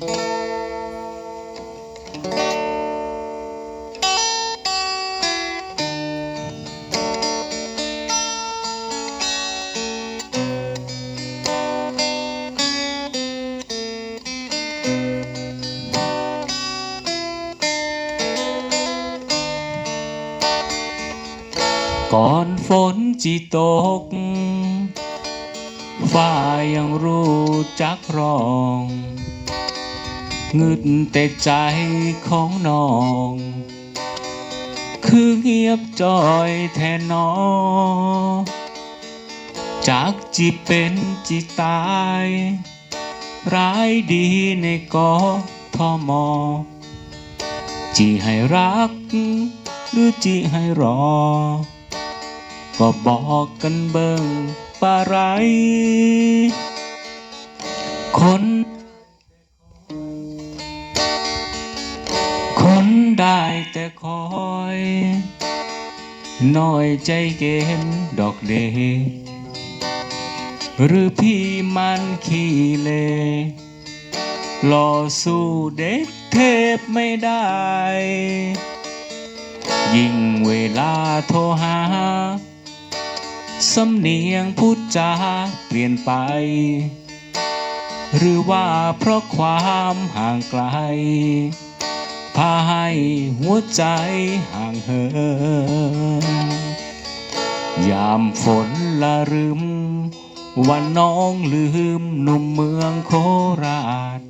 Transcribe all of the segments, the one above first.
ก่อนฝนจีตก ฟ้ายังรู้จักร้อง งึดแต่ใจของน้อง คือเงียบจอยแทนนอ จากจีเป็นจีตาย ร้ายดีในกอทอมอ จีให้รัก หรือจีให้รอ ก็บอกกันเบิ่งปะไร คน ได้แต่คอยน้อยใจเกมดอกเดหรือพี่มันขี้เลรอสู้เด็กเทพไม่ได้ ยิ่งเวลาโทรหา สำเนียงพูดจาเปลี่ยนไป หรือว่าเพราะความห่างไกล พาให้หัวใจห่างเหินยามฝนละรึม วันน้องลืมหนุ่มเมืองโคราช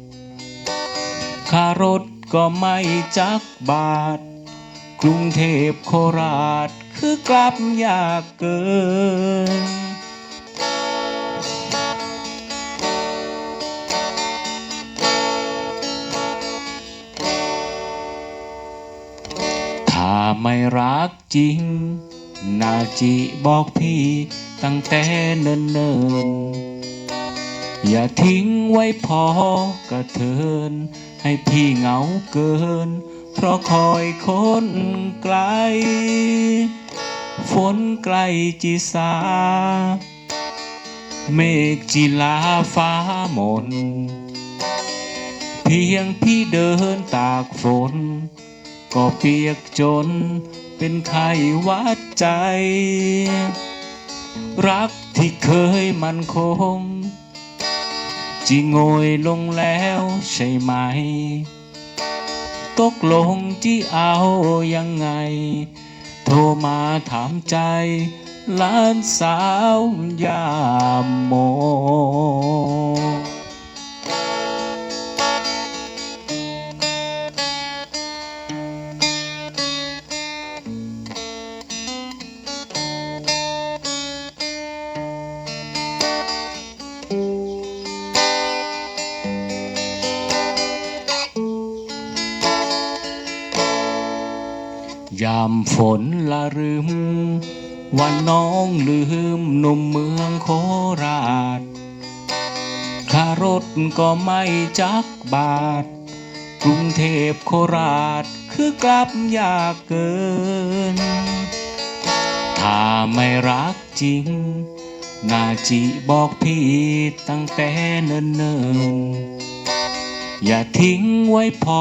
คารถก็ไม่จักบาท กรุงเทพโคราชคือกลับยากเกิน ถ้าไม่รักจริง นาจิบอกพี่ตั้งแต่เนิ่นๆ อย่าทิ้งไว้พอกระเทิน ให้พี่เหงาเกิน เพราะคอยคนไกล ฝนใกลจีสา เมฆจีลาฟ้ามน เพียงพี่เดินตากฝน ก็เปียกจนเป็นไข้วัดใจ รักที่เคยมันคงจีโงยลงแล้วใช่ไหม ตกลงที่เอายังไง โทรมาถามใจหลานสาวยามโม ยามฝนละรึม วันน้องลืมหนุ่มเมืองโคราชคารถก็ไม่จักบาท กรุงเทพโคราชคือกลับยากเกิน ถ้าไม่รักจริง นาจิบอกพี่ตั้งแต่เนิ่นๆอย่าทิ้งไว้พอ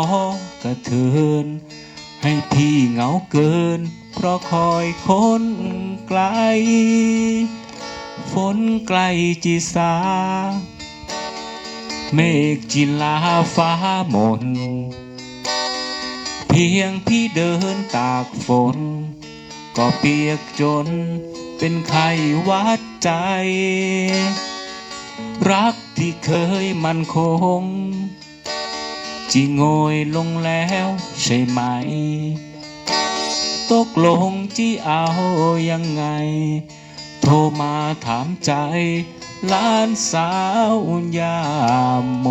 กระเทิน ให้พี่เหงาเกิน เพราะคอยคนไกล ฝนใกลจีสา เมฆจิลาฟ้ามน เพียงพี่เดินตากฝน ก็เปียกจนเป็นไข้วัดใจ รักที่เคยมันคง จีโงยลงแล้วใช่ไหม ตกลงจีเอายังไง โทรมาถามใจหลานสาวยามโม